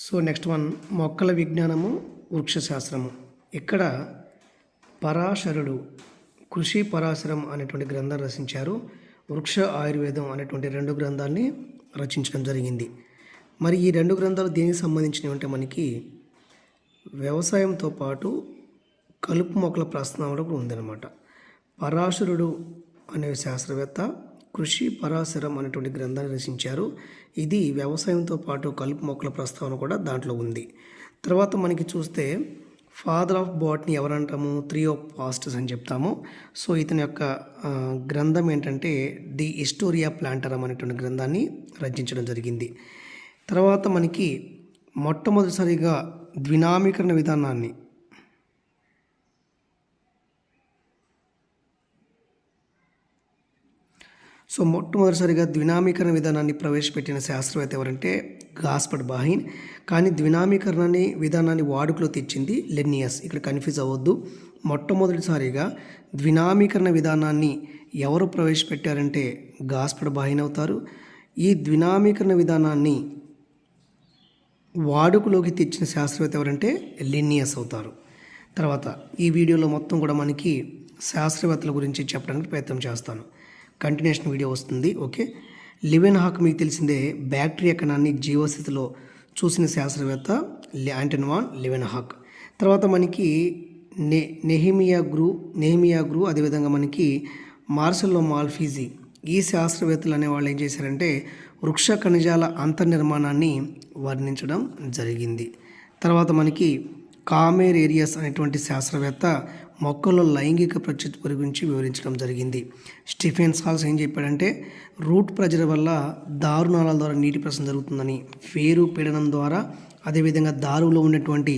So next one మొక్కల విజ్ఞానము వృక్షశాస్త్రము. ఇక్కడ పరాశరుడు కృషి పరాశరం అనేటువంటి గ్రంథం రచించారు. వృక్ష ఆయుర్వేదం అనేటువంటి రెండు గ్రంథాన్ని రచించడం జరిగింది. మరి ఈ రెండు గ్రంథాలు దేనికి సంబంధించినవి అంటే మనకి వ్యవసాయంతో పాటు కలుపు మొక్కల ప్రస్తావన కూడా ఉందన్నమాట. పరాశరుడు అనే శాస్త్రవేత్త కృషి పరాశరం అనేటువంటి గ్రంథాన్ని రచించారు. ఇది వ్యవసాయంతో పాటు కలుపు మొక్కల ప్రస్తావన కూడా దాంట్లో ఉంది. తర్వాత మనకి చూస్తే ఫాదర్ ఆఫ్ బాట్ని ఎవరంటాము? త్రీ ఆఫ్ పాస్టర్స్ అని చెప్తాము. సో ఇతని యొక్క గ్రంథం ఏంటంటే ది హిస్టోరియా ప్లాంటరం అనేటువంటి గ్రంథాన్ని రచించడం జరిగింది. తర్వాత మనకి మొట్టమొదటిసారిగా ద్వినామీకరణ విధానాన్ని సో మొట్టమొదటిసారిగా ద్వినామీకరణ విధానాన్ని ప్రవేశపెట్టిన శాస్త్రవేత్త ఎవరంటే గాస్పడ్ బాహిన్. కానీ ద్వినామీకరణని విధానాన్ని వాడుకలో తెచ్చింది లెన్నియస్. ఇక్కడ కన్ఫ్యూజ్ అవ్వద్దు. మొట్టమొదటిసారిగా ద్వినామీకరణ విధానాన్ని ఎవరు ప్రవేశపెట్టారంటే గాస్పడ్ బాహిన్ అవుతారు. ఈ ద్వినామీకరణ విధానాన్ని వాడుకలోకి తెచ్చిన శాస్త్రవేత్త ఎవరంటే లినియస్ అవుతారు. తర్వాత ఈ వీడియోలో మొత్తం కూడా మనకి శాస్త్రవేత్తల గురించి చెప్పడానికి ప్రయత్నం చేస్తాను. కంటిన్యూషన్ వీడియో వస్తుంది ఓకే? లివెన్ హాక్ మీకు తెలిసిందే బ్యాక్టీరియా కణాన్ని జీవస్థితిలో చూసిన శాస్త్రవేత్త యాంటన్వాన్ లివెన్ హాక్. తర్వాత మనకి నె నెహిమియా గ్రూ నెహిమియా గ్రూ అదేవిధంగా మనకి మార్సల్లో మాల్ఫీజీ ఈ శాస్త్రవేత్తలు అనే వాళ్ళు ఏం చేశారంటే వృక్ష ఖనిజాల అంతర్నిర్మాణాన్ని వర్ణించడం జరిగింది. తర్వాత మనకి కామేర్ ఏరియాస్ అనేటువంటి శాస్త్రవేత్త మొక్కల్లో లైంగిక ప్రత్యుత్పత్తి గురించి వివరించడం జరిగింది. స్టీఫెన్ సాల్స్ ఏం చెప్పాడంటే రూట్ ప్రెజర్ వల్ల దారుణాల ద్వారా నీటి ప్రసరణ జరుగుతుందని వేరు పీడనం ద్వారా అదేవిధంగా దారులో ఉన్నటువంటి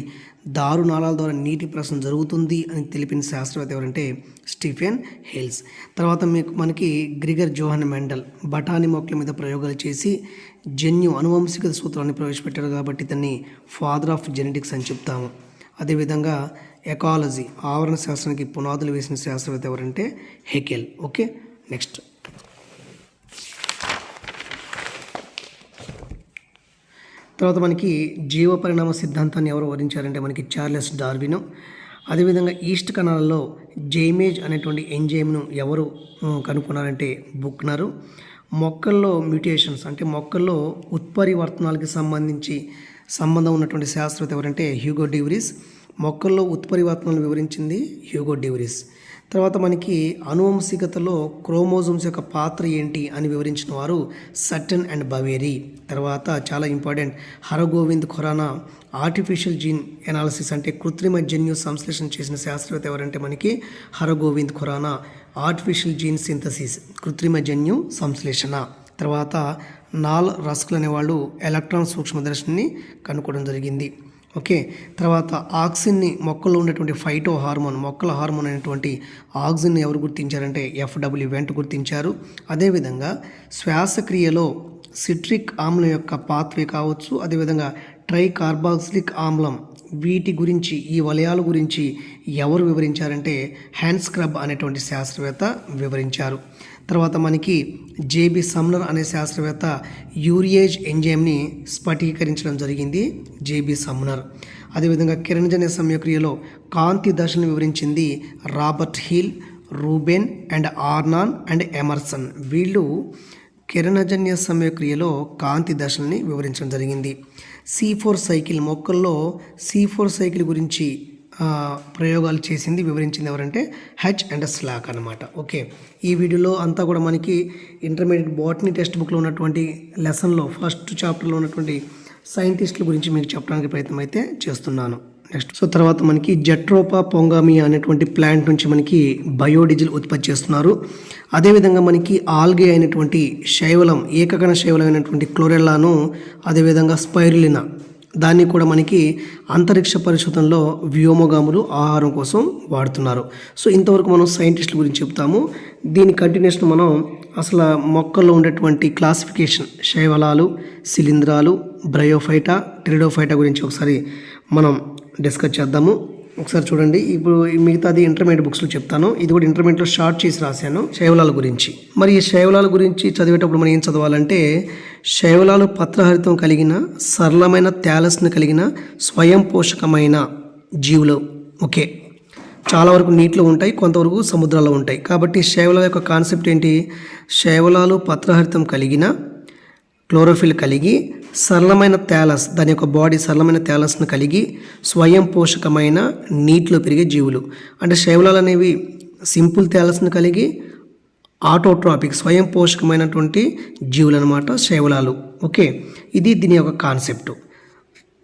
దారు నాళాల ద్వారా నీటి ప్రసరణ జరుగుతుంది అని తెలిపిన శాస్త్రవేత్త ఎవరంటే స్టీఫెన్ హెల్స్. తర్వాత మీకు మనకి గ్రిగర్ జోహన్ మెండల్ బఠానీ మొక్కల మీద ప్రయోగాలు చేసి జన్యు అనువంశిక సూత్రాన్ని ప్రవేశపెట్టారు కాబట్టి ఇతన్ని ఫాదర్ ఆఫ్ జెనెటిక్స్ అని చెప్తాము. అదేవిధంగా ఎకాలజీ ఆవరణ శాస్త్రానికి పునాదులు వేసిన శాస్త్రవేత్త ఎవరంటే హెకెల్. Okay next. తర్వాత మనకి జీవ పరిణామ సిద్ధాంతాన్ని ఎవరు వరించారంటే మనకి చార్లెస్ డార్విన్. అదేవిధంగా ఈస్ట్ కణాలలో జైమేజ్ అనేటువంటి ఎంజైమ్ను ఎవరు కనుక్కున్నారంటే బుక్నరు. మొక్కల్లో మ్యూటేషన్స్ అంటే మొక్కల్లో ఉత్పరివర్తనాలకి సంబంధించి సంబంధం ఉన్నటువంటి శాస్త్రవేత్త ఎవరంటే హ్యూగో డివరీస్. మొక్కల్లో ఉత్పరివర్తనలు వివరించింది హ్యూగో డివరిస్. తర్వాత మనకి అనువంశికతలో క్రోమోజోమ్స్ యొక్క పాత్ర ఏంటి అని వివరించిన వారు సట్టన్ అండ్ బవేరీ. తర్వాత చాలా important Hargobind Khorana artificial gene analysis అంటే కృత్రిమ జన్యు సంశ్లేషణ చేసిన శాస్త్రవేత్త ఎవరంటే మనకి Hargobind Khorana artificial gene synthesis కృత్రిమ జన్యు సంశ్లేషణ. తర్వాత నాల్ రస్కులు అనేవాళ్ళు ఎలక్ట్రాన్ సూక్ష్మదర్శిని కనుక్కోవడం జరిగింది. ఓకే. తర్వాత ఆక్సిన్ని మొక్కల్లో ఉన్నటువంటి ఫైటో హార్మోన్ మొక్కల హార్మోన్ అనేటువంటి ఆక్సిన్ ఎవరు గుర్తించారంటే ఎఫ్డబ్ల్యూ వెంట గుర్తించారు. అదేవిధంగా శ్వాసక్రియలో సిట్రిక్ ఆమ్లం యొక్క పాత్వే కావచ్చు అదేవిధంగా ట్రైకార్బాక్సిలిక్ ఆమ్లం. వీటి గురించి ఈ వలయాల గురించి ఎవరు వివరించారంటే హ్యాండ్ స్క్రబ్ అనేటువంటి శాస్త్రవేత్త వివరించారు. తర్వాత మనకి జేబి సమ్నర్ అనే శాస్త్రవేత్త యూరియేజ్ ఎంజైమ్ని స్ఫటీకరించడం జరిగింది జేబి సమ్నర్. అదేవిధంగా కిరణజన్య సమయక్రియలో కాంతి దశను వివరించింది Robert Hill Ruben and Arnon and Emerson. వీళ్ళు కిరణజన్య సమయక్రియలో కాంతి దశల్ని వివరించడం జరిగింది. సి ఫోర్ సైకిల్ మొక్కల్లో సి ఫోర్ సైకిల్ గురించి ప్రయోగాలు చేసింది వివరించింది ఎవరంటే హెచ్ అండ్ స్లాక్ అనమాట ఓకే. ఈ వీడియోలో అంతా కూడా మనకి ఇంటర్మీడియట్ బాటనీ టెక్స్ట్ బుక్లో ఉన్నటువంటి లెసన్లో ఫస్ట్ చాప్టర్లో ఉన్నటువంటి సైంటిస్టుల గురించి మీకు చెప్పడానికి ప్రయత్నం అయితే చేస్తున్నాను. నెక్స్ట్. సో తర్వాత మనకి జట్రోపా పొంగామి అనేటువంటి ప్లాంట్ నుంచి మనకి బయోడీజిల్ ఉత్పత్తి చేస్తున్నారు. అదేవిధంగా మనకి ఆల్గే అయినటువంటి శైవలం ఏకకణ శైవలం అయినటువంటి క్లోరెల్లాను అదేవిధంగా స్పైరులినా దాన్ని కూడా మనకి అంతరిక్ష పరిశోధనలో వ్యోమగాములు ఆహారం కోసం వాడుతున్నారు. సో ఇంతవరకు మనం సైంటిస్టుల గురించి చెప్తాము. దీని కంటిన్యూషన్ మనం అసలు మొక్కల్లో ఉండేటువంటి క్లాసిఫికేషన్ శైవలాలు శిలీంధ్రాలు బ్రయోఫైటా టెరిడోఫైటా గురించి ఒకసారి మనం డిస్కస్ చేద్దాము. ఒకసారి చూడండి. ఇప్పుడు మిగతాది ఇంటర్మీడియట్ బుక్స్లో చెప్తాను. ఇది కూడా ఇంటర్మీడియట్లో షార్ట్ చేసి రాశాను శైవలాల గురించి. మరి ఈ శైవలాల గురించి చదివేటప్పుడు మనం ఏం చదవాలంటే శైవలాలు పత్రహరితం కలిగిన సరళమైన త్యాలస్ని కలిగిన స్వయం పోషకమైన జీవులు. ఓకే. చాలా వరకు నీటిలో ఉంటాయి కొంతవరకు సముద్రాల్లో ఉంటాయి. కాబట్టి శైవలాల యొక్క కాన్సెప్ట్ ఏంటి? శైవలాలు పత్రహరితం కలిగిన క్లోరోఫిల్ కలిగి సరళమైన తేలస్ దాని యొక్క బాడీ సరళమైన తేలస్ను కలిగి స్వయం పోషకమైన నీటిలో పెరిగే జీవులు. అంటే శైవలాలు అనేవి సింపుల్ తేలస్ను కలిగి ఆటోట్రాపిక్ స్వయం పోషకమైనటువంటి జీవులు అనమాట శైవలాలు ఓకే? ఇది దీని యొక్క కాన్సెప్ట్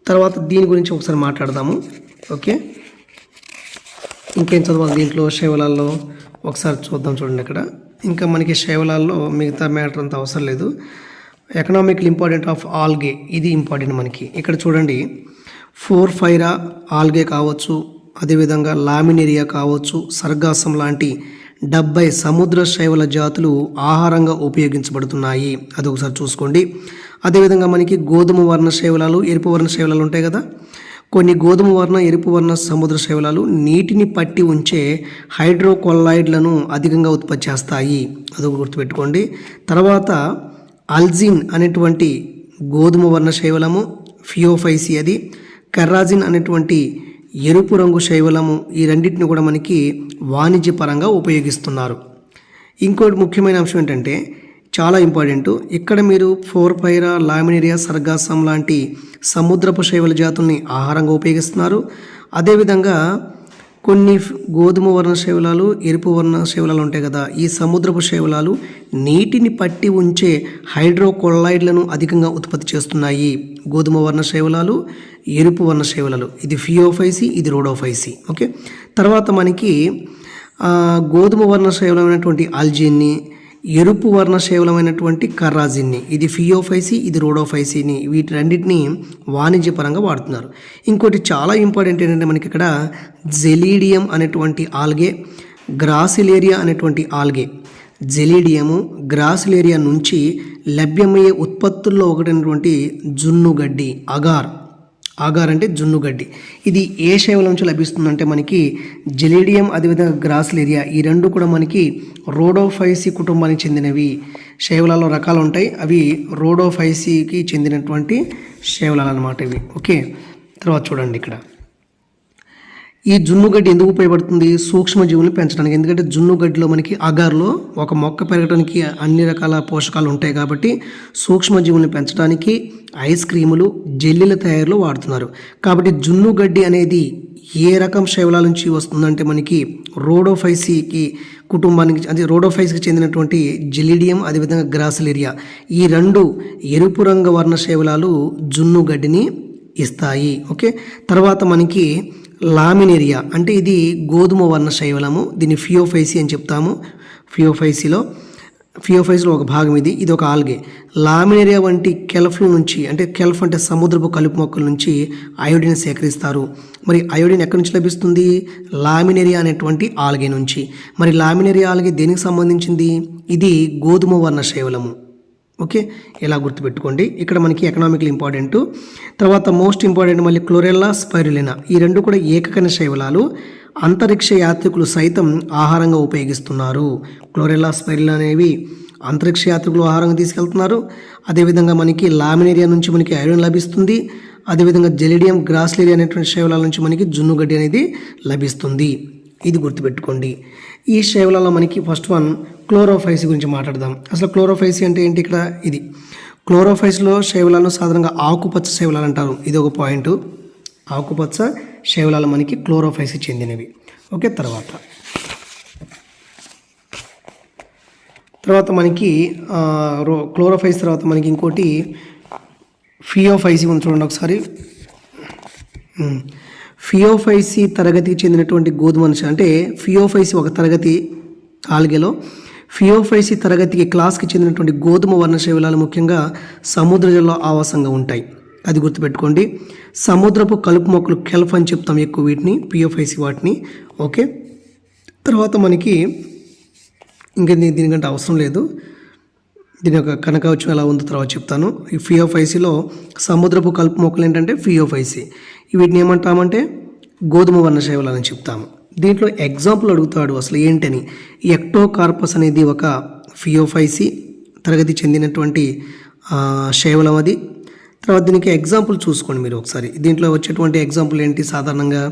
తర్వాత దీని గురించి ఒకసారి మాట్లాడదాము. ఓకే? ఇంకేం చదవాలి దీంట్లో శైవలాల్లో ఒకసారి చూద్దాం చూడండి ఇక్కడ ఇంకా మనకి శైవలాల్లో మిగతా మ్యాటర్ అంత అవసరం లేదు. ఎకనామికల్ ఇంపార్టెంట్ ఆఫ్ ఆల్గే ఇది ఇంపార్టెంట్ మనకి. ఇక్కడ చూడండి ఫోర్ ఫైరా ఆల్గే కావచ్చు అదేవిధంగా లామినేరియా కావచ్చు సర్గాసం లాంటి డెబ్బై సముద్ర శైవల జాతులు ఆహారంగా ఉపయోగించబడుతున్నాయి. అది ఒకసారి చూసుకోండి. అదేవిధంగా మనకి గోధుమ వర్ణ శైవలాలు ఎరుపు వర్ణ శైవలాలు ఉంటాయి కదా? కొన్ని గోధుమ వర్ణ ఎరుపు వర్ణ సముద్ర శైవలాలు నీటిని పట్టి ఉంచే హైడ్రోకొల్లాయిడ్లను అధికంగా ఉత్పత్తి చేస్తాయి. అది గుర్తుపెట్టుకోండి. తర్వాత అల్జిన్ అనేటువంటి గోధుమ వర్ణ శైవలము ఫియోఫైసి అది. కర్రాజిన్ అనేటువంటి ఎరుపు రంగు శైవలము ఈ రెండింటిని కూడా మనకి వాణిజ్యపరంగా ఉపయోగిస్తున్నారు. ఇంకోటి ముఖ్యమైన అంశం ఏంటంటే చాలా ఇంపార్టెంట్ ఇక్కడ మీరు ఫోర్పైరా లామినేరియా సర్గాసం లాంటి సముద్రపు శైవల జాతుల్ని ఆహారంగా ఉపయోగిస్తున్నారు. అదేవిధంగా కొన్ని గోధుమ వర్ణ శైవలాలు ఎరుపు వర్ణ శైవలాలు ఉంటాయి కదా. ఈ సముద్రపు శైవలాలు నీటిని పట్టి ఉంచే హైడ్రోకొల్లాయిడ్లను అధికంగా ఉత్పత్తి చేస్తున్నాయి. గోధుమ వర్ణ శైవలాలు ఎరుపు వర్ణ శైవలాలు ఇది ఫియోఫైసి ఇది రోడోఫైసి. ఓకే? తర్వాత మనకి గోధుమ వర్ణ శైవలమైనటువంటి ఆల్జీన్ని ఎరుపు వర్ణశైవలమైనటువంటి కర్రాజిన్ని ఇది ఫియోఫైసి ఇది రోడోఫైసిని వీటి రెండింటిని వాణిజ్యపరంగా వాడుతున్నారు. ఇంకోటి చాలా ఇంపార్టెంట్ ఏంటంటే మనకి ఇక్కడ జెలీడియం అనేటువంటి ఆల్గే గ్రాసిలేరియా అనేటువంటి ఆల్గే. జెలీడియము గ్రాసిలేరియా నుంచి లభ్యమయ్యే ఉత్పత్తుల్లో ఒకటైనటువంటి జున్నుగడ్డి అగార్. ఆగార్ అంటే జున్నుగడ్డి ఇది ఏ శైవల నుంచి లభిస్తుందంటే మనకి జెలీడియం అదేవిధంగా గ్రాస్లేరియా. ఈ రెండు కూడా మనకి రోడోఫైసీ కుటుంబానికి చెందినవి. శైవలాలో రకాలు ఉంటాయి. అవి రోడోఫైసీకి చెందినటువంటి శైవలాలు అనమాట ఇవి. ఓకే? తర్వాత చూడండి ఇక్కడ. ఈ జున్నుగడ్డి ఎందుకు ఉపయోగపడుతుంది? సూక్ష్మజీవులను పెంచడానికి. ఎందుకంటే జున్నుగడ్డిలో మనకి అగార్లో ఒక మొక్క పెరగడానికి అన్ని రకాల పోషకాలు ఉంటాయి కాబట్టి సూక్ష్మజీవులను పెంచడానికి ఐస్ క్రీములు జెల్లీల తయారీలో వాడుతున్నారు. కాబట్టి జున్నుగడ్డి అనేది ఏ రకం శైవలాల నుంచి వస్తుందంటే మనకి రోడోఫైసీకి కుటుంబానికి అదే రోడోఫైస్కి చెందినటువంటి జిలిడియం అదేవిధంగా గ్రాసిలేరియా ఈ రెండు ఎరుపు రంగు వర్ణ శైవలాలు జున్నుగడ్డిని ఇస్తాయి. ఓకే? తర్వాత మనకి లామినేరియా అంటే ఇది గోధుమ వర్ణ శైవలము. దీన్ని ఫియోఫైసి అని చెప్తాము. ఫియోఫైసిలో ఫియోఫైస్లో ఒక భాగం ఇది ఇది ఒక ఆల్గే. లామినేరియా వంటి కెల్ఫ్ల నుంచి అంటే కెల్ఫ్ అంటే సముద్రపు కలుపు మొక్కల నుంచి అయోడిన్ సేకరిస్తారు. మరి అయోడిన్ ఎక్కడి నుంచి లభిస్తుంది? లామినేరియా అనేటువంటి ఆల్గే నుంచి. మరి లామినేరియా ఆల్గే దేనికి సంబంధించింది? ఇది గోధుమ వర్ణ శైవలము. ఓకే? ఇలా గుర్తుపెట్టుకోండి. ఇక్కడ మనకి ఎకనామికల్ ఇంపార్టెంట్ తర్వాత మోస్ట్ ఇంపార్టెంట్ మళ్ళీ క్లోరెల్లా స్పైరులినా ఈ రెండు కూడా ఏకకణ శైవలాలు. అంతరిక్ష యాత్రికులు సైతం ఆహారంగా ఉపయోగిస్తున్నారు. క్లోరెల్లా స్పైరులినా అనేవి అంతరిక్ష యాత్రికులు ఆహారంగా తీసుకెళ్తున్నారు. అదేవిధంగా మనకి లామినేరియా నుంచి మనకి ఐరన్ లభిస్తుంది. అదేవిధంగా జెలిడియం గ్రాస్లేరియా అనేటువంటి శైవలాల నుంచి మనకి జున్నుగడ్డి అనేది లభిస్తుంది. ఇది గుర్తుపెట్టుకోండి. ఈ షేవులలో మనకి ఫస్ట్ వన్ క్లోరోఫైస్ గురించి మాట్లాడదాం. అసలు క్లోరోఫైసి అంటే ఏంటి ఇక్కడ? ఇది. క్లోరోఫైస్లో శైవలాలను సాధారణంగా ఆకుపచ్చ శైవలాలు అంటారు. ఇది ఒక పాయింట్ ఆకుపచ్చ శైవలాలు మనకి క్లోరోఫైస్ చెందినవి. ఓకే తర్వాత. తర్వాత మనకి రో క్లోరోఫైస్ తర్వాత మనకి ఇంకోటి ఫియోఫైసి ఉంది చూడండి ఒకసారి. ఫియోఫైసి తరగతికి చెందినటువంటి గోధుమనిషి అంటే ఫియోఫైసి ఒక తరగతి ఆల్గేలో ఫియోఫైసి తరగతికి క్లాస్కి చెందినటువంటి గోధుమ వర్ణశైలాలు ముఖ్యంగా సముద్ర జలంలో ఆవాసంగా ఉంటాయి. అది గుర్తుపెట్టుకోండి. సముద్రపు కలుపు మొక్కలు కెల్ఫ్ అని చెప్తాం ఎక్కువ వీటిని పియోఫైసి వాటిని. ఓకే? తర్వాత మనకి ఇంకా దీనికంటే అవసరం లేదు. దీని యొక్క కనకవచం ఎలా ఉందో తర్వాత చెప్తాను. ఈ ఫియోఫైసీలో సముద్రపు కలుపు మొక్కలు ఏంటంటే ఫియోఫైసీ వీటిని ఏమంటామంటే గోధుమ వర్ణ అని చెప్తాము. దీంట్లో ఎగ్జాంపుల్ అడుగుతాడు అసలు ఏంటని. ఎక్టోకార్పస్ అనేది ఒక ఫియోఫైసీ తరగతి చెందినటువంటి శైవలం అది. తర్వాత దీనికి ఎగ్జాంపుల్ చూసుకోండి మీరు ఒకసారి. దీంట్లో వచ్చేటువంటి ఎగ్జాంపుల్ ఏంటి? సాధారణంగా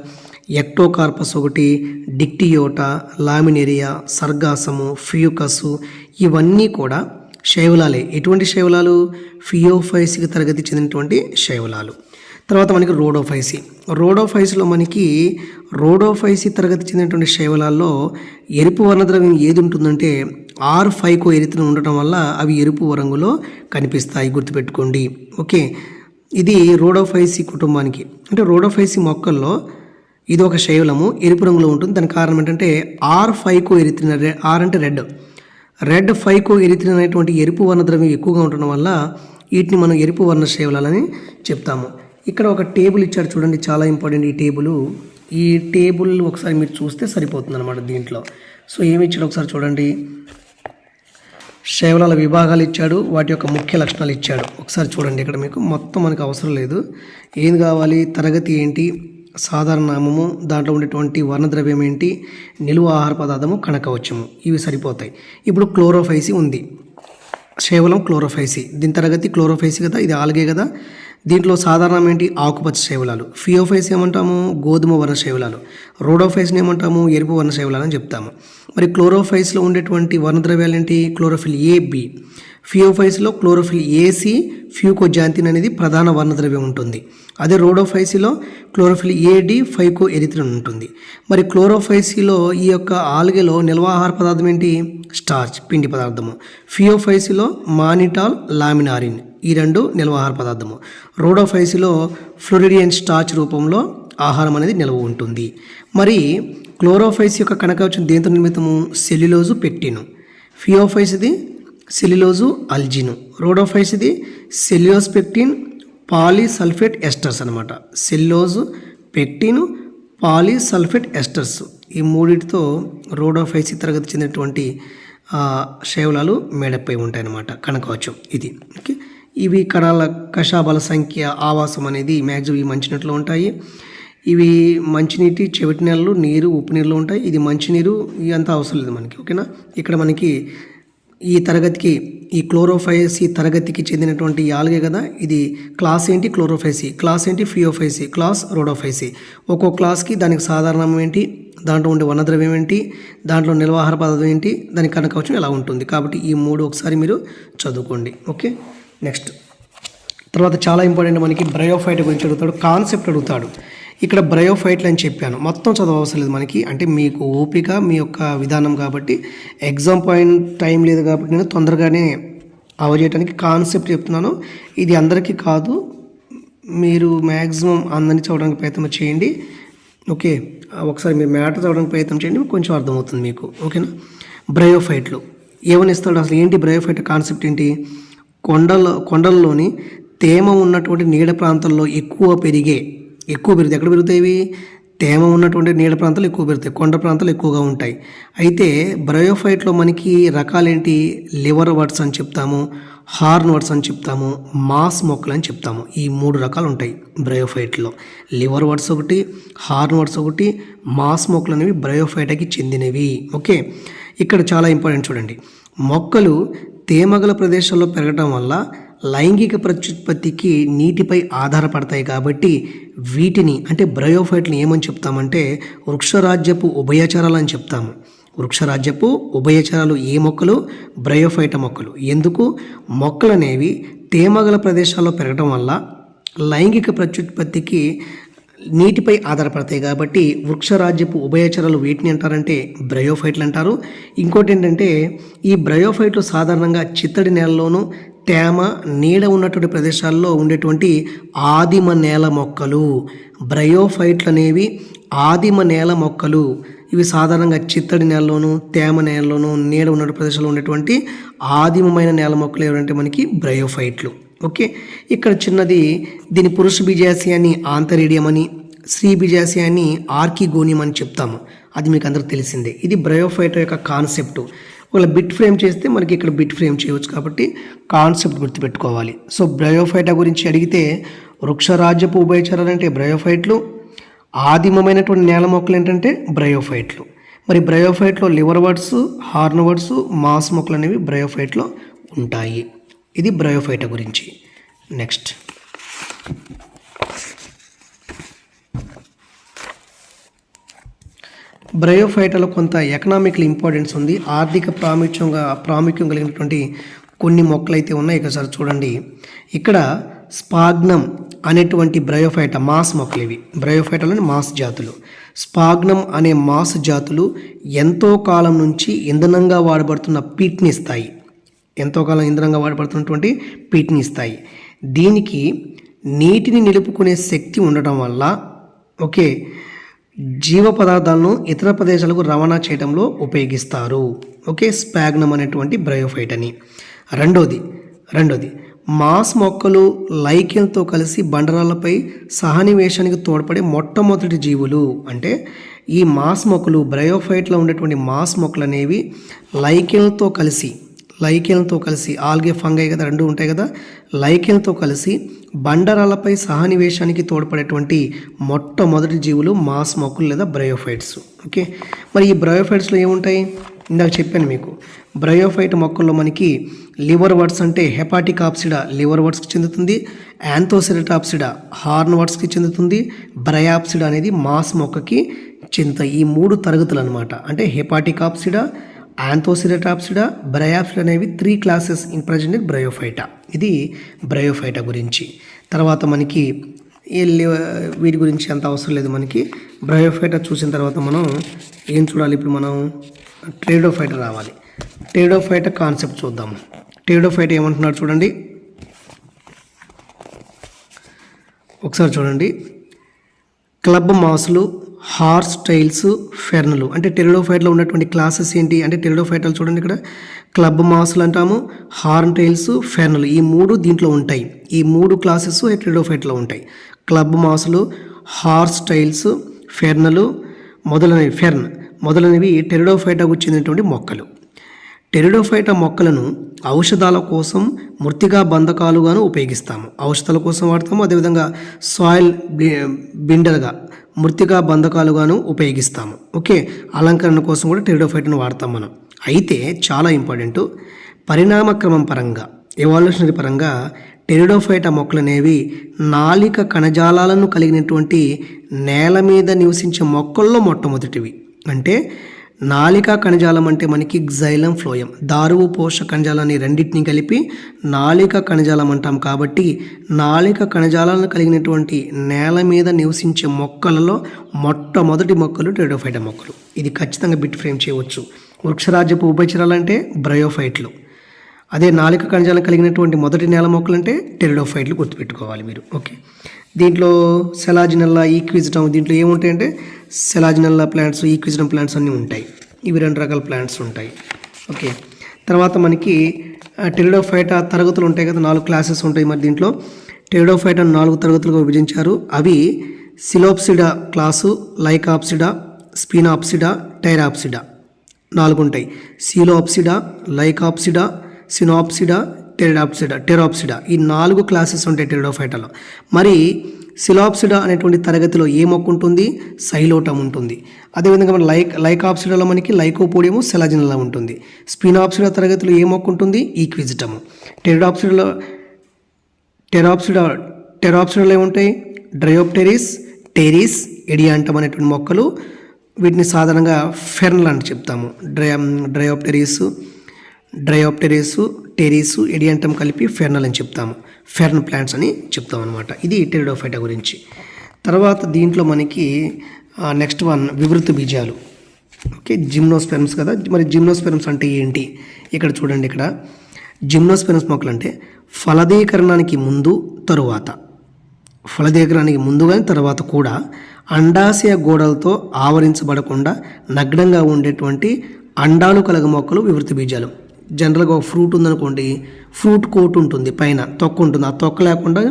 ఎక్టోకార్పస్ ఒకటి డిక్టియోటా లామినేరియా సర్గాసము ఫియూకస్ ఇవన్నీ కూడా శైవలాలే. ఎటువంటి శైవలాలు? ఫియోఫైసికి తరగతి చెందినటువంటి శైవలాలు. తర్వాత మనకి రోడోఫైసి. రోడోఫైసిలో మనకి రోడోఫైసి తరగతి చెందినటువంటి శైవలాల్లో ఎరుపు వర్ణద్రవ్యం ఏది ఉంటుందంటే ఆర్ ఫైకో ఎరితిన ఉండటం వల్ల అవి ఎరుపు రంగులో కనిపిస్తాయి. గుర్తుపెట్టుకోండి. ఓకే. ఇది రోడోఫైసి కుటుంబానికి. అంటే రోడోఫైసి మొక్కల్లో ఇది ఒక శైవలము ఎరుపు రంగులో ఉంటుంది. దాని కారణం ఏంటంటే ఆర్ ఫైకో ఎరితిన ఆర్ అంటే రెడ్. రెడ్ ఫైకో ఎరిత్రిన అనేటువంటి ఎరుపు వర్ణద్రవ్యం ఎక్కువగా ఉండడం వల్ల వీటిని మనం ఎరుపు వర్ణ శైవలాలని చెప్తాము. ఇక్కడ ఒక టేబుల్ ఇచ్చాడు చూడండి చాలా ఇంపార్టెంట్ ఈ టేబుల్. ఈ టేబుల్ ఒకసారి మీరు చూస్తే సరిపోతుంది అనమాట దీంట్లో. సో ఏమి ఇచ్చాడు ఒకసారి చూడండి. శైవలాల విభాగాలు ఇచ్చాడు వాటి యొక్క ముఖ్య లక్షణాలు ఇచ్చాడు. ఒకసారి చూడండి ఇక్కడ మీకు మొత్తం మనకు అవసరం లేదు. ఏం కావాలి తరగతి ఏంటి సాధారణ నామము దాంట్లో ఉండేటువంటి వర్ణద్రవ్యం ఏంటి నిలువ ఆహార పదార్థము కనకవచ్చము ఇవి సరిపోతాయి. ఇప్పుడు క్లోరోఫైసి ఉంది. కేవలం క్లోరోఫైసి. దీని తరగతి క్లోరోఫైసి కదా ఇది ఆల్గే కదా. దీంట్లో సాధారణం ఏంటి? ఆకుపచ్చ శైవలాలు. ఫియోఫైస్ ఏమంటాము? గోధుమ వర్ణ శైవలాలు. రోడోఫైస్ని ఏమంటాము? ఎరుపు వర్ణ శైవలాలు అని చెప్తాము. మరి క్లోరోఫైస్లో ఉండేటువంటి వర్ణద్రవ్యాలు ఏంటి? క్లోరోఫిల్ ఏ బి ఫియోఫైస్లో క్లోరోఫిల్ ఏసి ఫ్యూకోజాంతిన్ అనేది ప్రధాన వర్ణద్రవ్యం ఉంటుంది. అదే రోడోఫైసిలో క్లోరోఫిల్ ఏడి ఫైకో ఎరిత్రిన్ ఉంటుంది. మరి క్లోరోఫైసిలో ఈ యొక్క ఆల్గేలో నిల్వాహార పదార్థం ఏంటి? స్టార్చ్ పిండి పదార్థము. ఫియోఫైసిలో మానిటాల్ లామినారిన్. ఈ రెండు నిల్వ ఆహార పదార్థము. రోడోఫైసిలో ఫ్లోరిడియన్ స్టార్చ్ రూపంలో ఆహారం అనేది నిల్వ ఉంటుంది. మరి క్లోరోఫైస్ యొక్క కణకవచం దేంతో నిర్మితము? Cellulose pectin. ఫియోఫైస్ది cellulose algin. రోడోఫైస్ది సెల్యులోజ్ పెక్టిన్ పాలీసల్ఫేట్ ఎస్టర్స్ అనమాట సెల్లోజు పెక్టిన్ పాలీసల్ఫేట్ ఎస్టర్స్. ఈ మూడింటితో రోడోఫైసి తరగతి చెందినటువంటి శైవలాలు మేడపై ఉంటాయన్నమాట కనకవచం ఇది. ఓకే? ఇవి కణాల కషాబల సంఖ్య ఆవాసం అనేది మ్యాక్సిమం ఈ మంచినీటిలో ఉంటాయి. ఇవి మంచినీటి చెవిటి నెలలు నీరు ఉప్పు నీళ్ళు ఉంటాయి. ఇది మంచినీరు ఇదంతా అవసరం లేదు మనకి ఓకేనా? ఇక్కడ మనకి ఈ తరగతికి ఈ క్లోరోఫైసి తరగతికి చెందినటువంటి ఆల్గే కదా? ఇది క్లాస్ ఏంటి? క్లోరోఫైసి. క్లాస్ ఏంటి? ఫియోఫైసి. Class Rhodophyceae. ఒక్కో క్లాస్కి దానికి సాధారణం ఏంటి? దాంట్లో ఉండే వనద్రవ్యం ఏంటి? దాంట్లో నిల్వాహార పదార్థం ఏంటి? దాని కనకవచం ఎలా ఉంటుంది? కాబట్టి ఈ మూడు ఒకసారి మీరు చదువుకోండి ఓకే? నెక్స్ట్. తర్వాత చాలా ఇంపార్టెంట్ మనకి బ్రయోఫైట్ గురించి అడుగుతాడు కాన్సెప్ట్ అడుగుతాడు. ఇక్కడ బ్రయోఫైట్లు అని చెప్పాను. మొత్తం చదవ అవసరం లేదు మనకి. అంటే మీకు ఓపిక మీ యొక్క విధానం కాబట్టి ఎగ్జామ్ పాయింట్ టైం లేదు కాబట్టి నేను తొందరగానే అవజేయడానికి కాన్సెప్ట్ చెప్తున్నాను. ఇది అందరికీ కాదు. మీరు మ్యాక్సిమం అందరినీ చదవడానికి ప్రయత్నం చేయండి. ఓకే. ఒకసారి మీరు మ్యాటర్ చదవడానికి ప్రయత్నం చేయండి కొంచెం అర్థమవుతుంది మీకు. ఓకేనా? బ్రయోఫైట్లు ఏమని ఇస్తాడు అసలు? ఏంటి బ్రయోఫైట్ కాన్సెప్ట్ ఏంటి? కొండల కొండల్లోని తేమ ఉన్నటువంటి నీడ ప్రాంతాల్లో ఎక్కువ పెరిగే ఎక్కువ పెరుగుతాయి. ఎక్కడ పెరుగుతాయి తేమ ఉన్నటువంటి నీడ ప్రాంతాలు ఎక్కువ పెరుగుతాయి. కొండ ప్రాంతాలు ఎక్కువగా ఉంటాయి. అయితే బ్రయోఫైట్లో మనకి రకాలేంటి? లివర్ వర్డ్స్ అని చెప్తాము హార్న్ వర్డ్స్ అని చెప్తాము మాస్ మొక్కలు అని చెప్తాము. ఈ మూడు రకాలు ఉంటాయి బ్రయోఫైట్లో లివర్ వర్డ్స్ ఒకటి హార్న్ వర్డ్స్ ఒకటి మాస్ మొక్కలు అనేవి బ్రయోఫైటకి చెందినవి. ఓకే? ఇక్కడ చాలా ఇంపార్టెంట్ చూడండి. మొక్కలు తేమగల ప్రదేశాల్లో పెరగటం వల్ల లైంగిక ప్రత్యుత్పత్తికి నీటిపై ఆధారపడతాయి కాబట్టి వీటిని అంటే బ్రయోఫైట్ని ఏమని చెప్తామంటే వృక్షరాజ్యపు ఉభయచరాలు అని చెప్తాము. వృక్షరాజ్యపు ఉభయచరాలు ఏ మొక్కలు? బ్రయోఫైట మొక్కలు. ఎందుకు? మొక్కలు అనేవి తేమగల ప్రదేశాల్లో పెరగటం వల్ల లైంగిక ప్రత్యుత్పత్తికి నీటిపై ఆధారపడతాయి కాబట్టి వృక్షరాజ్యపు ఉభయచరాలు వీటిని అంటారంటే బ్రయోఫైట్లు అంటారు. ఇంకోటి ఏంటంటే ఈ బ్రయోఫైట్లు సాధారణంగా చిత్తడి నేలలోనూ తేమ నీడ ఉన్నటువంటి ప్రదేశాల్లో ఉండేటువంటి ఆదిమ నేల మొక్కలు. బ్రయోఫైట్లు అనేవి ఆదిమ నేల మొక్కలు. ఇవి సాధారణంగా చిత్తడి నేలలోను తేమ నేలలోను నీడ ఉన్న ప్రదేశాల్లో ఉండేటువంటి ఆదిమమైన నేల మొక్కలు ఎవరంటే మనకి బ్రయోఫైట్లు. ఓకే? ఇక్కడ చిన్నది దీని పురుష బీజాశయాన్ని ఆంతరేడియం అని స్త్రీ బీజాశయాన్ని ఆర్కిగోనియం అని చెప్తాము. అది మీకు అందరికి తెలిసిందే. ఇది బ్రయోఫైటర్ యొక్క కాన్సెప్ట్. ఒకవేళ బిట్ ఫ్రేమ్ చేస్తే మనకి ఇక్కడ బిట్ ఫ్రేమ్ చేయవచ్చు కాబట్టి కాన్సెప్ట్ గుర్తుపెట్టుకోవాలి. సో బ్రయోఫైటా గురించి అడిగితే వృక్షరాజ్యపు ఉభయచరాలు అంటే బ్రయోఫైట్లు ఆదిమమైనటువంటి నేల మొక్కలు ఏంటంటే బ్రయోఫైట్లు. మరి బ్రయోఫైట్లో liverworts hornworts moss మొక్కలు అనేవి బ్రయోఫైట్లో ఉంటాయి. ఇది బ్రయోఫైట గురించి. నెక్స్ట్ బ్రయోఫైటలో కొంత ఎకనామికల్ ఇంపార్టెన్స్ ఉంది. ఆర్థిక ప్రాముఖ్యంగా ప్రాముఖ్యం కలిగినటువంటి కొన్ని మొక్కలు అయితే ఉన్నాయి ఒకసారి చూడండి. ఇక్కడ స్పాగ్నం అనేటువంటి బ్రయోఫైట మాస్ మొక్కలు ఇవి. బ్రయోఫైటలోని మాస్ జాతులు. స్పాగ్నం అనే మాస్ జాతులు ఎంతో కాలం నుంచి ఇంధనంగా వాడబడుతున్న పీట్ని ఇస్తాయి. ఎంతోకాలం ఇంధనంగా వాడబడుతున్నటువంటి పీట్ని ఇస్తాయి. దీనికి నీటిని నిలుపుకునే శక్తి ఉండటం వల్ల ఓకే జీవ పదార్థాలను ఇతర ప్రదేశాలకు రవాణా చేయడంలో ఉపయోగిస్తారు. ఓకే స్పాగ్నమ్ అనేటువంటి బ్రయోఫైట్ అని రెండోది రెండోది మాస్ మొక్కలు లైకెన్తో కలిసి బండరాలపై సహనివేశానికి తోడ్పడే మొట్టమొదటి జీవులు. అంటే ఈ మాస్ మొక్కలు బ్రయోఫైట్లో ఉండేటువంటి మాస్ మొక్కలు అనేవి లైకెన్తో కలిసి లైకెన్తో కలిసి ఆల్గే ఫంగై కదా రెండు ఉంటాయి కదా లైకెన్తో కలిసి బండరాలపై సహనివేశానికి తోడ్పడేటువంటి మొట్టమొదటి జీవులు మాస్ మొక్కలు లేదా బ్రయోఫైట్స్. ఓకే? మరి ఈ బ్రయోఫైట్స్లో ఏముంటాయి? ఇందాక చెప్పాను మీకు. బ్రయోఫైట్ మొక్కల్లో మనకి లివర్ వర్డ్స్ అంటే హెపాటిక్ ఆప్సిడా లివర్ వర్డ్స్కి చెందుతుంది యాంథోసిరటాప్సిడా హార్న్ వర్డ్స్కి చెందుతుంది బ్రయాప్సిడా అనేది మాస్ మొక్కకి చెందుతాయి. ఈ మూడు తరగతులు అనమాట అంటే హెపాటిక్ ఆప్సిడా యాంథోసిరటాప్సిడా బ్రయాప్సిడా అనేవి three classes in present Bryophyta ఇది బ్రయోఫైటా గురించి. తర్వాత మనకి వీటి గురించి అంత అవసరం లేదు మనకి. బ్రయోఫైటా చూసిన తర్వాత మనం ఏం చూడాలి? ఇప్పుడు మనం ట్రేడోఫైటా రావాలి. ట్రేడోఫైటా కాన్సెప్ట్ చూద్దాం. ట్రేడోఫైటా ఏమంటున్నారు చూడండి. ఒకసారి చూడండి. క్లబ్ మాసులు హార్స్ టైల్స్ ఫెర్నలు. అంటే టెరిడోఫైట్లో ఉన్నటువంటి క్లాసెస్ ఏంటి? అంటే టెరిడోఫైటలు చూడండి ఇక్కడ. క్లబ్ మాసులు అంటాము హార్న్ టైల్స్ ఫెర్నలు. ఈ మూడు దీంట్లో ఉంటాయి. ఈ మూడు క్లాసెస్ టెరిడోఫైట్లో ఉంటాయి. క్లబ్ మాసులు హార్స్ టైల్స్ ఫెర్నలు మొదలైనవి ఫెర్న్ మొదలైనవి టెరిడోఫైటాకు చెందినటువంటి మొక్కలు. టెరిడోఫైటా మొక్కలను ఔషధాల కోసం మృతిగా బంధకాలుగాను ఉపయోగిస్తాము. ఔషధాల కోసం వాడతాము. అదేవిధంగా సాయిల్ బిండర్గా మృతికా బంధకాలుగాను ఉపయోగిస్తాము. ఓకే? అలంకరణ కోసం కూడా టెరిడోఫైట్ను వాడతాం మనం. అయితే చాలా ఇంపార్టెంట్. పరిణామక్రమం పరంగా ఎవాల్యూషనరీ పరంగా టెరిడోఫైట మొక్కలు అనేవి నాలిక కణజాలాలను కలిగినటువంటి నేల మీద నివసించే మొక్కల్లో మొట్టమొదటివి. అంటే నాలికా కణజాలం అంటే మనకి గ్జైలం ఫ్లోయం దారువు పోష కణజాలాన్ని రెండింటిని కలిపి నాలికా కణజాలం అంటాం కాబట్టి నాలిక కణజాలాలను కలిగినటువంటి నేల మీద నివసించే మొక్కలలో మొట్టమొదటి మొక్కలు టెడోఫైట మొక్కలు. ఇది ఖచ్చితంగా బిట్ ఫ్రేమ్ చేయవచ్చు. వృక్షరాజ్యపు ఉపచరాలంటే అంటే బ్రయోఫైట్లు. అదే నాలిక కణజాలం కలిగినటువంటి మొదటి నేల మొక్కలు అంటే టెరిడోఫైట్లు గుర్తుపెట్టుకోవాలి మీరు. ఓకే? దీంట్లో సెలాజినల్లా ఈక్విజిటమ్ దీంట్లో ఏముంటాయంటే సెలాజినల్లా ప్లాంట్స్ ఈక్విజిటమ్ ప్లాంట్స్ అన్నీ ఉంటాయి. ఇవి రెండు రకాల ప్లాంట్స్ ఉంటాయి. ఓకే. తర్వాత మనకి టెరిడోఫైటా తరగతులు ఉంటాయి కదా నాలుగు క్లాసెస్ ఉంటాయి మరి దీంట్లో. టెరిడోఫైటా నాలుగు తరగతులుగా విభజించారు. అవి సిలోప్సిడా క్లాసు లైకాప్సిడా స్పినాప్సిడా టైరాప్సిడా. నాలుగు ఉంటాయి. సీలోప్సిడా లైకాప్సిడా సినాప్సిడా టెరిడాప్సిడా టెరాప్సిడా. ఈ నాలుగు క్లాసెస్ ఉంటాయి టెరిడోఫైటాలో. మరి సిలాప్సిడా అనేటువంటి తరగతిలో ఏ మొక్క ఉంటుంది? సైలోటం ఉంటుంది. అదేవిధంగా మన లైక్ లైకాప్సిడాలో మనకి లైకోపోడియము సెలాజినలా ఉంటుంది. స్పినాప్సిడా తరగతిలో ఏ మొక్క ఉంటుంది? ఈక్విజిటము. టెరిడాప్సిడాలో టెరాప్సిడా టెరాప్సిడాలో ఏముంటాయి? డ్రయోప్టెరిస్ టెరిస్ ఎడియాంటం అనేటువంటి మొక్కలు. వీటిని సాధారణంగా ఫెర్నల్ అని చెప్తాము. డ్రై డ్రయోప్టెరిస్ డ్రయోప్టెరిస్ టెరీసు ఎడియాంటం కలిపి ఫెర్నల్ అని చెప్తాము. ఫెర్న్ ప్లాంట్స్ అని చెప్తాం అనమాట ఇది టెరిడోఫైటా గురించి. తర్వాత దీంట్లో మనకి నెక్స్ట్ వన్ వివృత బీజాలు. ఓకే జిమ్నోస్పెరమ్స్ కదా? మరి జిమ్నోస్పెరమ్స్ అంటే ఏంటి? ఇక్కడ చూడండి ఇక్కడ. జిమ్నోస్పెరమ్స్ మొక్కలు అంటే ఫలదీకరణానికి ముందు తరువాత. ఫలదీకరణానికి ముందు కానీ తర్వాత కూడా అండాశయ గోడలతో ఆవరించబడకుండా నగ్నంగా ఉండేటువంటి అండాలు కలగ మొక్కలు వివృతి బీజాలు. జనరల్గా ఒక ఫ్రూట్ ఉందనుకోండి ఫ్రూట్ కోట్ ఉంటుంది పైన తొక్క ఉంటుంది. ఆ తొక్క లేకుండా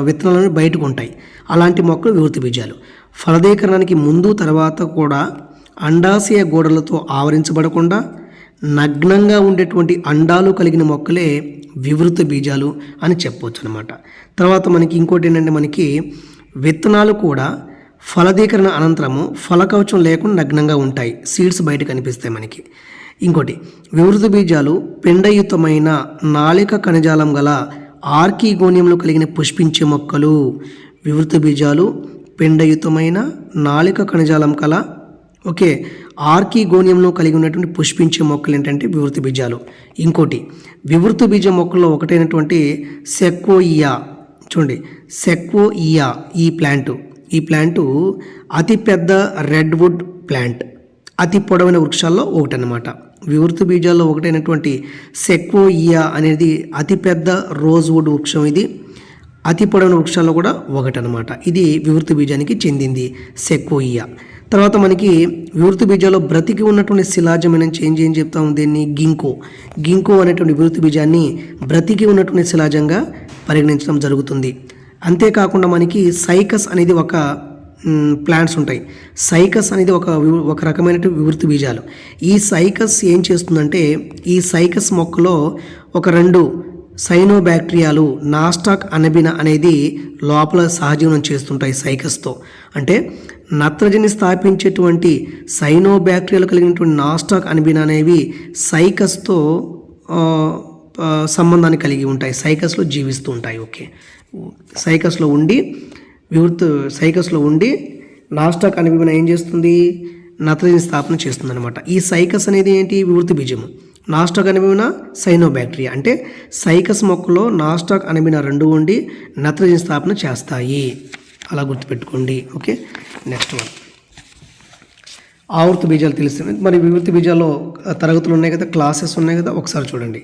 విత్తనాలు బయటకు ఉంటాయి. అలాంటి మొక్కలు వివృతి బీజాలు. ఫలదీకరణానికి ముందు తర్వాత కూడా అండాశయ గోడలతో ఆవరించబడకుండా నగ్నంగా ఉండేటువంటి అండాలు కలిగిన మొక్కలే వివృత బీజాలు అని చెప్పవచ్చు అనమాట తర్వాత మనకి ఇంకోటి ఏంటంటే మనకి విత్తనాలు కూడా ఫలదీకరణ అనంతరము ఫలకవచం లేకుండా నగ్నంగా ఉంటాయి. సీడ్స్ బయట కనిపిస్తాయి మనకి. ఇంకోటి వివృత బీజాలు పిండయుతమైన నాళిక కణజాలం గల ఆర్కీగోనియంలో కలిగిన పుష్పించే మొక్కలు. వివృత బీజాలు పిండయుతమైన నాళిక కణజాలం కల ఓకే ఆర్కీగోనియంలో కలిగి ఉన్నటువంటి పుష్పించే మొక్కలు ఏంటంటే వివృత బీజాలు. ఇంకోటి వివృత బీజ మొక్కల్లో ఒకటైనటువంటి సెక్వోయియా. చూడండి సెక్వోయియా ఈ ప్లాంటు. ఈ ప్లాంటు అతిపెద్ద రెడ్వుడ్ ప్లాంట్ అతి పొడవైన వృక్షాల్లో ఒకటనమాట వివృత బీజాల్లో ఒకటైనటువంటి సెక్వోయియా అనేది అతిపెద్ద రోజ్వుడ్ వృక్షం ఇది. అతి పొడవైన వృక్షాల్లో కూడా ఒకటనమాట ఇది వివృత బీజానికి చెందింది సెక్వోయియా. తర్వాత మనకి వివృత బీజాల్లో బ్రతికి ఉన్నటువంటి శిలాజం మనం ఏం ఏం చెప్తాము దీన్ని? గింకో. గింకో అనేటువంటి వివృత బీజాన్ని బ్రతికి ఉన్నటువంటి శిలాజంగా పరిగణించడం జరుగుతుంది. అంతేకాకుండా మనకి సైకస్ అనేది ఒక ప్లాంట్స్ ఉంటాయి. సైకస్ అనేది ఒక ఒక రకమైన వివృతి బీజాలు. ఈ సైకస్ ఏం చేస్తుందంటే ఈ సైకస్ మొక్కలో ఒక రెండు సైనోబ్యాక్టీరియాలు నాస్టాక్ అనబిన అనేది లోపల సహజీవనం చేస్తుంటాయి సైకస్తో అంటే నత్రజని స్థాపించేటువంటి సైనోబ్యాక్టీరియాలు కలిగినటువంటి నాస్టాక్ అనబిన అనేవి సైకస్తో సంబంధాన్ని కలిగి ఉంటాయి. సైకస్లో జీవిస్తూ ఉంటాయి. ఓకే సైకస్లో ఉండి వివృత్ సైకస్లో ఉండి నాస్టాక్ అనిపిన ఏం చేస్తుంది? నత్రజని స్థాపన చేస్తుంది అనమాట ఈ సైకస్ అనేది ఏంటి? వివృతి బీజము. Nostoc anabaena cyanobacteria. అంటే సైకస్ మొక్కలో నాస్టాక్ అనిపిన రెండు ఉండి నత్రజని స్థాపన చేస్తాయి. అలా గుర్తుపెట్టుకోండి. ఓకే? Next one. ఆవృత బీజాలు తెలుస్తుంది మరి వివృతి బీజాల్లో తరగతులు ఉన్నాయి కదా క్లాసెస్ ఉన్నాయి కదా ఒకసారి చూడండి.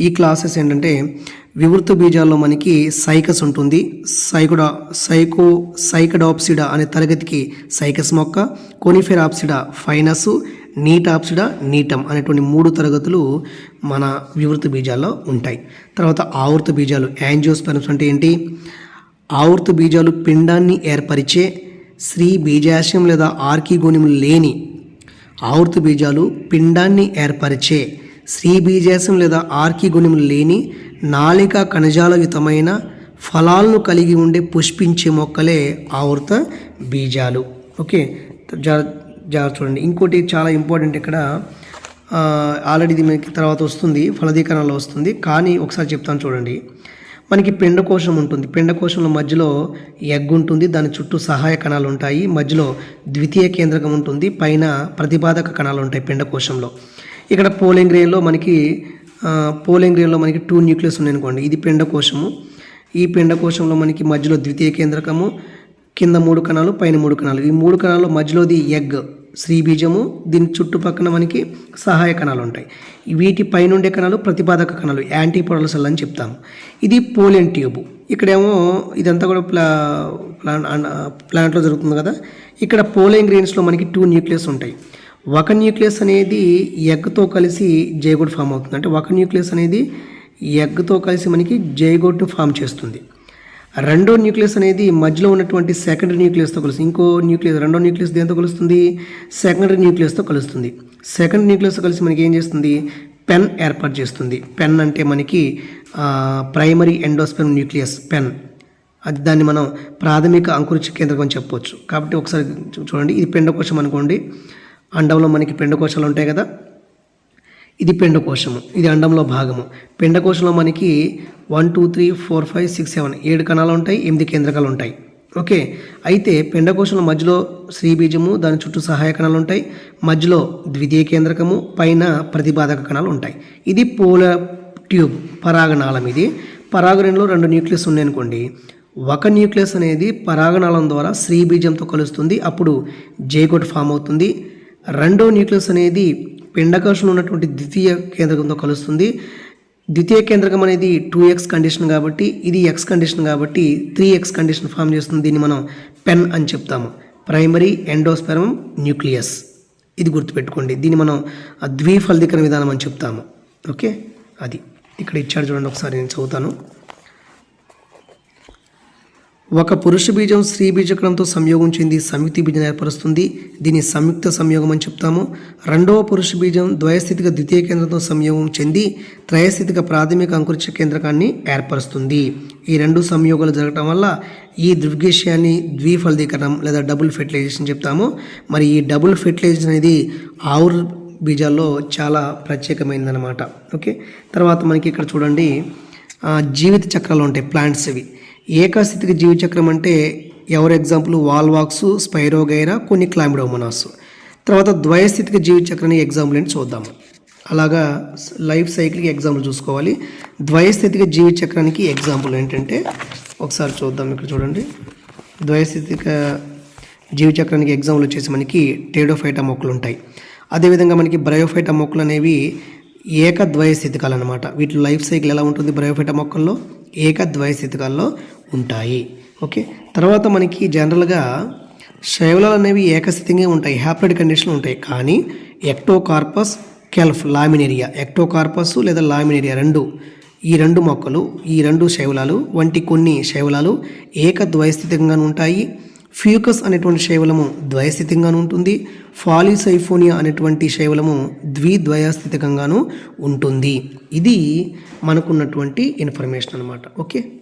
ఈ క్లాసెస్ ఏంటంటే వివృత బీజాల్లో మనకి సైకస్ ఉంటుంది. సైకుడా సైకో సైకడాప్సిడా అనే తరగతికి సైకస్ మొక్క కోనిఫెరాప్సిడా ఫైనస్ నీటాప్సిడా నీటం అనేటువంటి మూడు తరగతులు మన వివృత బీజాల్లో ఉంటాయి. తర్వాత ఆవృత బీజాలు యాంజియోస్పెరమ్స్ అంటే ఏంటి? ఆవృత బీజాలు పిండాన్ని ఏర్పరిచే స్త్రీ బీజాశయం లేదా ఆర్కిగోనియం లేని ఆవృత బీజాలు పిండాన్ని ఏర్పరిచే స్త్రీ బీజాశయం లేదా ఆర్కిగోనియం లేని నాళిక కణజాలయుతమైన ఫలాలను కలిగి ఉండే పుష్పించే మొక్కలే ఆవృత బీజాలు. ఓకే జాగ్రత్త చూడండి. ఇంకోటి చాలా ఇంపార్టెంట్ ఇక్కడ. ఆల్రెడీ ఇది మనకి తర్వాత వస్తుంది ఫలదీకరణలో వస్తుంది. కానీ ఒకసారి చెప్తాను చూడండి. మనకి పిండకోశం ఉంటుంది. పిండకోశంలో మధ్యలో ఎగ్ ఉంటుంది. దాని చుట్టూ సహాయ కణాలు ఉంటాయి. మధ్యలో ద్వితీయ కేంద్రకం ఉంటుంది. పైన ప్రతిపాదక కణాలు ఉంటాయి పిండకోశంలో. ఇక్కడ పోలింగ్రేన్లో మనకి పోలింగ్ రేలో మనకి టూ న్యూక్లియస్ ఉన్నాయి అనుకోండి ఇది పిండకోశము. ఈ పిండకోశంలో మనకి మధ్యలో ద్వితీయ కేంద్రకము కింద మూడు కణాలు పైన మూడు కణాలు. ఈ మూడు కణాలు మధ్యలోది ఎగ్ శ్రీబీజము దీని చుట్టుపక్కన మనకి సహాయ కణాలు ఉంటాయి. వీటి పైనుండే కణాలు ప్రతిపాదక కణాలు యాంటీపోడల్ సెల్ అని చెప్తాము. ఇది పోలియన్ ట్యూబ్. ఇక్కడేమో ఇదంతా కూడా ప్లా ప్లాన్ ప్లాంట్లో జరుగుతుంది కదా. ఇక్కడ పోలియన్ గ్రెయిన్స్లో మనకి టూ న్యూక్లియస్ ఉంటాయి. ఒక న్యూక్లియస్ అనేది ఎగ్తో కలిసి జైగోడ్ ఫామ్ అవుతుంది. అంటే ఒక న్యూక్లియస్ అనేది ఎగ్తో కలిసి మనకి జైగోట్ను ఫామ్ చేస్తుంది. రెండో న్యూక్లియస్ అనేది మధ్యలో ఉన్నటువంటి సెకండరీ న్యూక్లియస్తో కలుస్తుంది. ఇంకో న్యూక్లియస్ రెండో న్యూక్లియస్ దేంతో కలుస్తుంది? సెకండరీ న్యూక్లియస్తో కలుస్తుంది. సెకండ్ న్యూక్లియస్తో కలిసి మనకి ఏం చేస్తుంది? పెన్ ఏర్పాటు చేస్తుంది. పెన్ అంటే మనకి ప్రైమరీ ఎండోస్పెన్ న్యూక్లియస్ పెన్. అది దాన్ని మనం ప్రాథమిక అంకురిత కేంద్రకం అని కాబట్టి ఒకసారి చూడండి. ఇది పెండకోశం అనుకోండి. అండంలో మనకి పిండకోశాలు ఉంటాయి కదా? ఇది పిండకోశము ఇది అండంలో భాగము. పిండకోశంలో మనకి one two three four five six seven ఏడు కణాలు ఉంటాయి ఎనిమిది కేంద్రకాలు ఉంటాయి. ఓకే? అయితే పిండకోశంలో మధ్యలో శ్రీబీజము దాని చుట్టూ సహాయ కణాలు ఉంటాయి. మధ్యలో ద్వితీయ కేంద్రకము పైన ప్రతిపాదక కణాలు ఉంటాయి. ఇది పోల ట్యూబ్ పరాగనాళం ఇది. పరాగరంలో రెండు న్యూక్లియస్ ఉన్నాయనుకోండి ఒక న్యూక్లియస్ అనేది పరాగనాళం ద్వారా శ్రీబీజంతో కలుస్తుంది. అప్పుడు జైగోట్ ఫామ్ అవుతుంది. రెండో న్యూక్లియస్ అనేది పిండకోశంలో ఉన్నటువంటి ద్వితీయ కేంద్రకంతో కలుస్తుంది. ద్వితీయ కేంద్రకం అనేది టూ ఎక్స్ కండిషన్ కాబట్టి ఇది ఎక్స్ కండిషన్ కాబట్టి త్రీ ఎక్స్ కండిషన్ ఫామ్ చేస్తుంది. దీన్ని మనం పెన్ అని చెప్తాము. ప్రైమరీ ఎండోస్పెరమ్ న్యూక్లియస్ ఇది గుర్తుపెట్టుకోండి. దీన్ని మనం ఆ ద్విఫలదీకరణ విధానం అని చెప్తాము. ఓకే అది. ఇక్కడ ఇచ్చాడు చూడండి. ఒకసారి నేను చదువుతాను. ఒక పురుష బీజం స్త్రీ బీజకణంతో సంయోగం చెంది సంయుక్తి బీజం ఏర్పరుస్తుంది. దీన్ని సంయుక్త సంయోగం అని చెప్తాము. రెండవ పురుష బీజం ద్వయస్థితిక ద్వితీయ కేంద్రంతో సంయోగం చెంది త్రయస్థితిక ప్రాథమిక అంకురిచ కేంద్రకాన్ని ఏర్పరుస్తుంది. ఈ రెండు సంయోగాలు జరగటం వల్ల ఈ దృగ్విషయాన్ని ద్విఫలదీకరణం లేదా డబుల్ ఫెర్టిలైజేషన్ చెప్తాము. మరి ఈ డబుల్ ఫెర్టిలైజేషన్ అనేది ఆవుర్ బీజాల్లో చాలా ప్రత్యేకమైనదనమాట ఓకే? తర్వాత మనకి ఇక్కడ చూడండి. జీవిత చక్రాలు ఉంటాయి ప్లాంట్స్ ఇవి ఏకాస్థితికి జీవచక్రం అంటే ఎవరు ఎగ్జాంపుల్? వాల్వాక్స్ స్పైరోగైరా కొన్ని క్లామిడోమోనాస్. తర్వాత ద్వయస్థితిక జీవచక్రాన్ని ఎగ్జాంపుల్ అని చూద్దాము అలాగా లైఫ్ సైకిల్కి ఎగ్జాంపుల్ చూసుకోవాలి. ద్వయస్థితిక జీవచక్రానికి ఎగ్జాంపుల్ ఏంటంటే ఒకసారి చూద్దాం ఇక్కడ చూడండి. ద్వయస్థితిక జీవచక్రానికి ఎగ్జాంపుల్ వచ్చేసి మనకి టేడోఫైటా మొక్కలు ఉంటాయి. అదేవిధంగా మనకి బ్రయోఫైటా మొక్కలు అనేవి ఏకద్వయ స్థితికాలు అనమాట వీటి లైఫ్ సైకిల్ ఎలా ఉంటుంది బ్రయోఫైటా మొక్కల్లో? ఏకద్వయ స్థితికాల్లో ఉంటాయి. ఓకే? తర్వాత మనకి జనరల్గా శైవలాలు అనేవి ఏకస్థితిగా ఉంటాయి. హ్యాప్లెడ్ కండిషన్లు ఉంటాయి. కానీ ఎక్టోకార్పస్ కెల్ఫ్ లామినేరియా ఎక్టోకార్పస్ లేదా లామినేరియా రెండు ఈ రెండు మొక్కలు ఈ రెండు శైవలాలు వంటి కొన్ని శైవలాలు ఏకద్వయస్థితికంగా ఉంటాయి. ఫ్యూకస్ అనేటువంటి శైవలము ద్వయస్థితంగాను ఉంటుంది ఫాలిసైఫోనియా అనేటువంటి శైవలము ద్విద్వయస్థితికంగాను ఉంటుంది. ఇది మనకున్నటువంటి ఇన్ఫర్మేషన్ అనమాట ఓకే?